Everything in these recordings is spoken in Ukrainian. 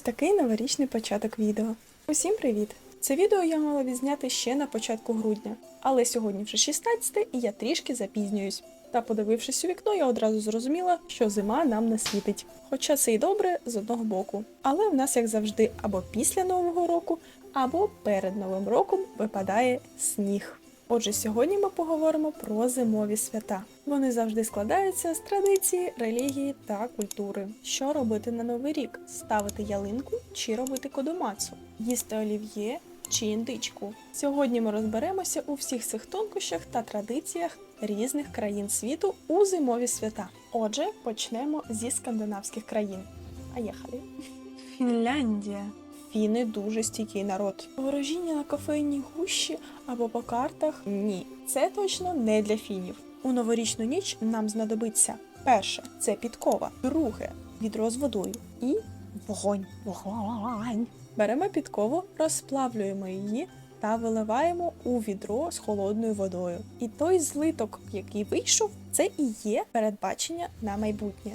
такий новорічний початок відео. Усім привіт! Це відео я мала відзняти ще на початку грудня, але сьогодні вже 16 і я трішки запізнююсь. Та подивившись у вікно, я одразу зрозуміла, що зима нам не світить. Хоча це й добре з одного боку. Але в нас, як завжди, або після Нового року, або перед Новим роком випадає сніг. Отже, сьогодні ми поговоримо про зимові свята. Вони завжди складаються з традиції, релігії та культури. Що робити на новий рік? Ставити ялинку чи робити кодомацу? Їсти олів'є чи індичку? Сьогодні ми розберемося у всіх цих тонкощах та традиціях різних країн світу у зимові свята. Отже, почнемо зі скандинавських країн. Поїхали! Фінляндія. Фіни дуже стійкий народ. Ворожіння на кофейній гущі або по картах ні, це точно не для фінів. У новорічну ніч нам знадобиться перше це підкова, друге відро з водою і вогонь. Вогонь. Беремо підкову, розплавлюємо її та виливаємо у відро з холодною водою. І той злиток, який вийшов, це і є передбачення на майбутнє.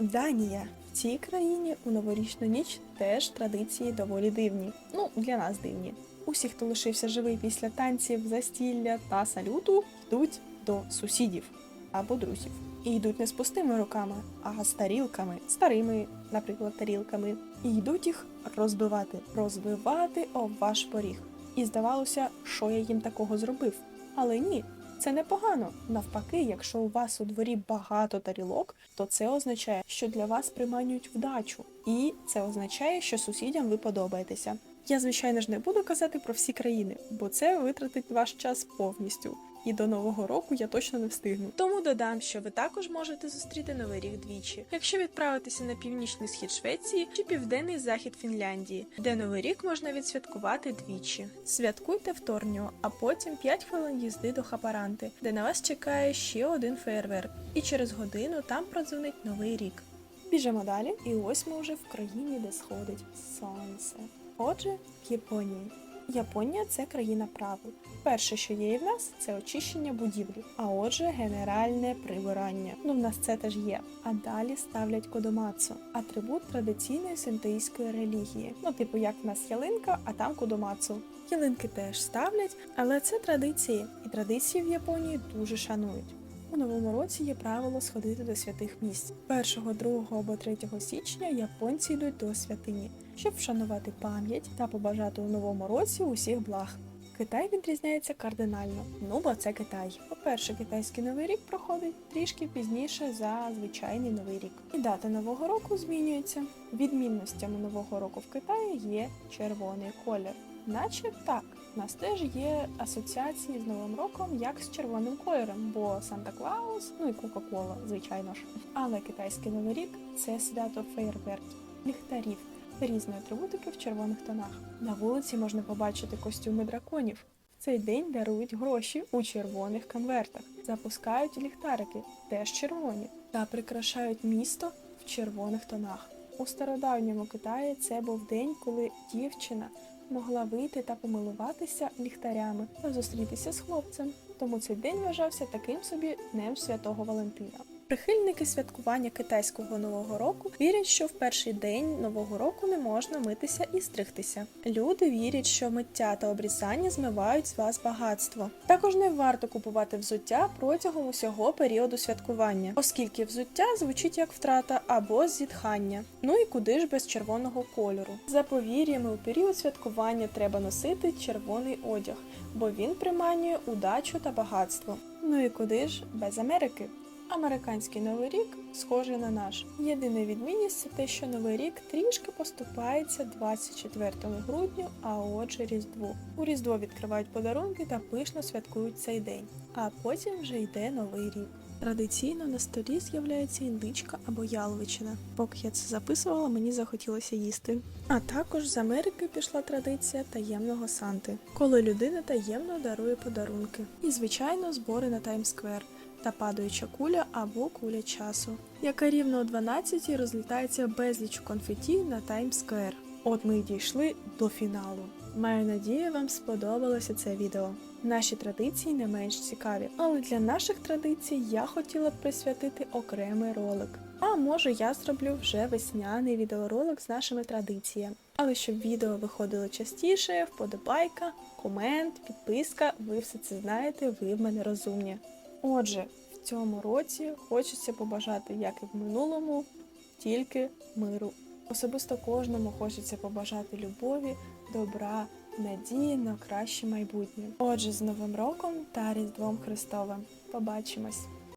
Данія. В цій країні у новорічну ніч теж традиції доволі дивні. Ну, для нас дивні. Усі, хто лишився живий після танців, застілля та салюту, йдуть до сусідів або друзів. І йдуть не з пустими руками, а з тарілками, старими, наприклад, тарілками. І йдуть їх розбивати, розбивати об ваш поріг. І здавалося, що я їм такого зробив. Але ні, це непогано. Навпаки, якщо у вас у дворі багато тарілок, то це означає, що для вас приманюють вдачу, і це означає, що сусідям ви подобаєтеся. Я, звичайно ж, не буду казати про всі країни, бо це витратить ваш час повністю. І до нового року я точно не встигну. Тому додам, що ви також можете зустріти новий рік двічі, якщо відправитися на північний схід Швеції чи південний захід Фінляндії, де новий рік можна відсвяткувати двічі. Святкуйте в Торніо, а потім 5 хвилин їзди до Хапаранти, де на вас чекає ще один феєрверк, і через годину там продзвонить новий рік. Біжимо далі, і ось ми вже в країні, де сходить сонце. Отже, в Японії. Японія це країна правил. Перше, що є і в нас, це очищення будівлі, а отже, генеральне прибирання. Ну, в нас це теж є. А далі ставлять кодомацу, атрибут традиційної синтеїстської релігії. Ну, типу, як в нас ялинка, а там кодомацу. Ялинки теж ставлять, але це традиції, і традиції в Японії дуже шанують. У новому році є правило сходити до святих місць. 1, 2 або 3 січня японці йдуть до святині, щоб вшанувати пам'ять та побажати у новому році усіх благ. Китай відрізняється кардинально, ну бо це Китай. По-перше, китайський новий рік проходить трішки пізніше за звичайний новий рік. І дата нового року змінюється. Відмінностями нового року в Китаї є червоний колір. Наче так, у нас теж є асоціації з Новим роком як з червоним кольором, бо Санта Клаус, ну і Кока-Кола, звичайно ж. Але китайський новий рік це свято фейерверків, ліхтарів та різної атрибутики в червоних тонах. На вулиці можна побачити костюми драконів. В цей день дарують гроші у червоних конвертах, запускають ліхтарики, теж червоні, та прикрашають місто в червоних тонах. У стародавньому Китаї це був день, коли дівчина могла вийти та помилуватися ліхтарями та зустрітися з хлопцем. Тому цей день вважався таким собі днем святого Валентина. Прихильники святкування китайського нового року вірять, що в перший день нового року не можна митися і стригтися. Люди вірять, що миття та обрізання змивають з вас багатство. Також не варто купувати взуття протягом усього періоду святкування, оскільки взуття звучить як втрата або зітхання. Ну і куди ж без червоного кольору? За повір'ями, у період святкування треба носити червоний одяг, бо він приманює удачу та багатство. Ну і куди ж без Америки? Американський новий рік схожий на наш. Єдина відмінність це те, що новий рік трішки поступається 24 грудня, а отже Різдву. У Різдво відкривають подарунки та пишно святкують цей день. А потім вже йде новий рік. Традиційно на столі з'являється індичка або яловичина. Поки я це записувала, мені захотілося їсти. А також з Америки пішла традиція таємного Санти, коли людина таємно дарує подарунки. І, звичайно, збори на Таймсквер та падаюча куля або куля часу, яка рівно о 12 розлітається безліч конфеті на Таймсквер. От ми й дійшли до фіналу. Маю надію, вам сподобалося це відео. Наші традиції не менш цікаві, але для наших традицій я хотіла б присвятити окремий ролик. А може я зроблю вже весняний відеоролик з нашими традиціями. Але щоб відео виходило частіше, вподобайка, комент, підписка, ви все це знаєте, ви в мене розумні. Отже, в цьому році хочеться побажати, як і в минулому, тільки миру. Особисто кожному хочеться побажати любові, добра, надії на краще майбутнє. Отже, з Новим роком та Різдвом Христовим. Побачимось!